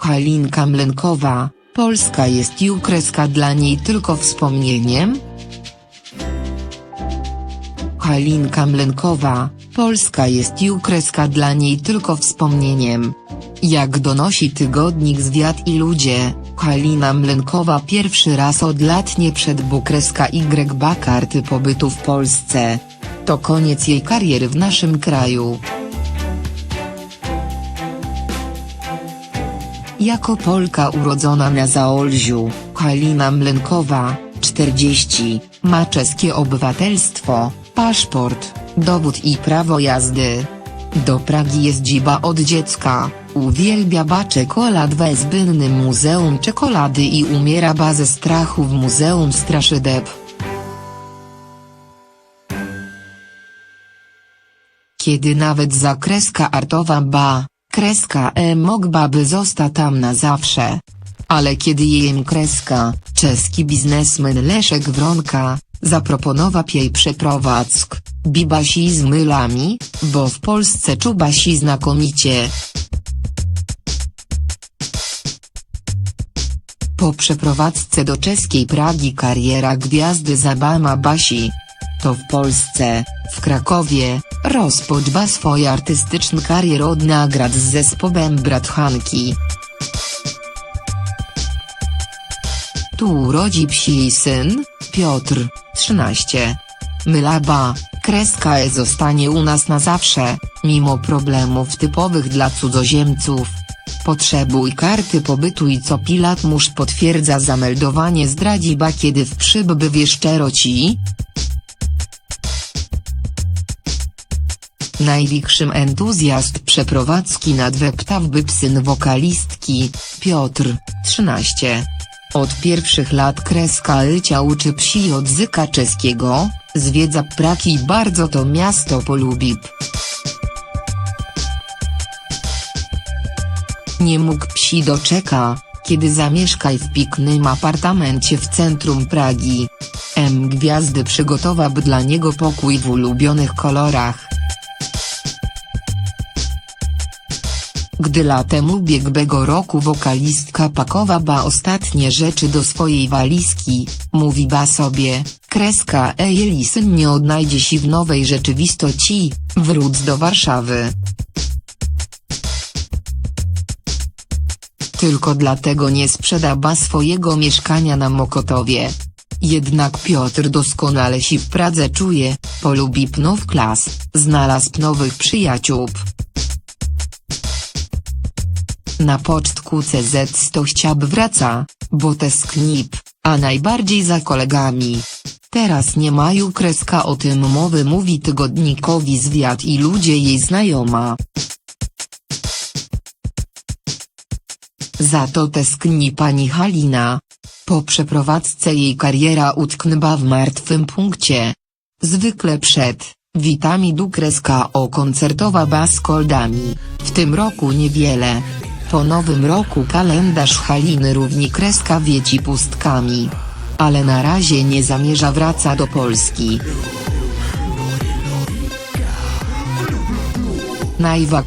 Halinka Mlenkowa, Polska jest jukreska dla niej tylko wspomnieniem? Halinka Mlenkowa, Polska jest jukreska dla niej tylko wspomnieniem. Jak donosi tygodnik Zwiat i Ludzie, Halina Mlenkowa pierwszy raz od lat nie przed Bukreska Y ba karty pobytu w Polsce. To koniec jej kariery w naszym kraju. Jako Polka urodzona na Zaolziu, Halina Mlenkowa, 40, ma czeskie obywatelstwo, paszport, dowód i prawo jazdy. Do Pragi jeździła od dziecka, uwielbia ba czekolad zbynnym Muzeum Czekolady i umiera ba ze strachu w Muzeum Straszydeb. Kiedy nawet za kreska artowa ba, kreska e mogłaby zostać tam na zawsze. Ale kiedy jej kreska, czeski biznesmen Leszek Wronka, zaproponował jej przeprowadzk, bibasi z mylami, bo w Polsce czubasi znakomicie. Po przeprowadzce do czeskiej Pragi kariera gwiazdy Zabama Basi. To w Polsce, w Krakowie, rozpoczęła swoje artystyczny karier od nagrad z zespołem Brathanki. Tu urodzi psi syn, Piotr, 13. Mylaba, kreska E zostanie u nas na zawsze, mimo problemów typowych dla cudzoziemców. Potrzebuj karty pobytu i co pilat musz potwierdza zameldowanie zdradzi ba kiedy w przybbywie szczero ci? Największym entuzjast przeprowadzki nadweptawby syn wokalistki, Piotr, 13. Od pierwszych lat kreska Lycia uczy psi języka czeskiego, zwiedza Prag i bardzo to miasto polubi. Nie mógł psi doczeka, kiedy zamieszkaj w pięknym apartamencie w centrum Pragi. M Gwiazdy przygotował dla niego pokój w ulubionych kolorach. Gdy latem ubiegłego roku wokalistka pakowała ostatnie rzeczy do swojej walizki, mówiła sobie, kreska e jej syn nie odnajdzie się w nowej rzeczywistości, wróć do Warszawy. Tylko dlatego nie sprzedała swojego mieszkania na Mokotowie. Jednak Piotr doskonale się w Pradze czuje, polubi pnów klas, znalazł nowych przyjaciół. Na pocztku CZ Stościab wraca, bo tęskni, a najbardziej za kolegami. Teraz nie mają kreska o tym mowy mówi tygodnikowi Zwiat i ludzie jej znajoma. Za to tęskni pani Halina. Po przeprowadzce jej kariera utknęła w martwym punkcie. Zwykle przed, witami du kreska o koncertowa bas koldami, w tym roku niewiele. Po nowym roku kalendarz Haliny równi kreska wieci pustkami. Ale na razie nie zamierza wraca do Polski. Najwa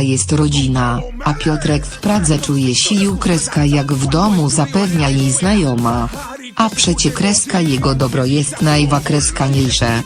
jest rodzina, a Piotrek w Pradze czuje sił kreska jak w domu zapewnia jej znajoma. A przecie kreska jego dobro jest najwakreskaniejsze.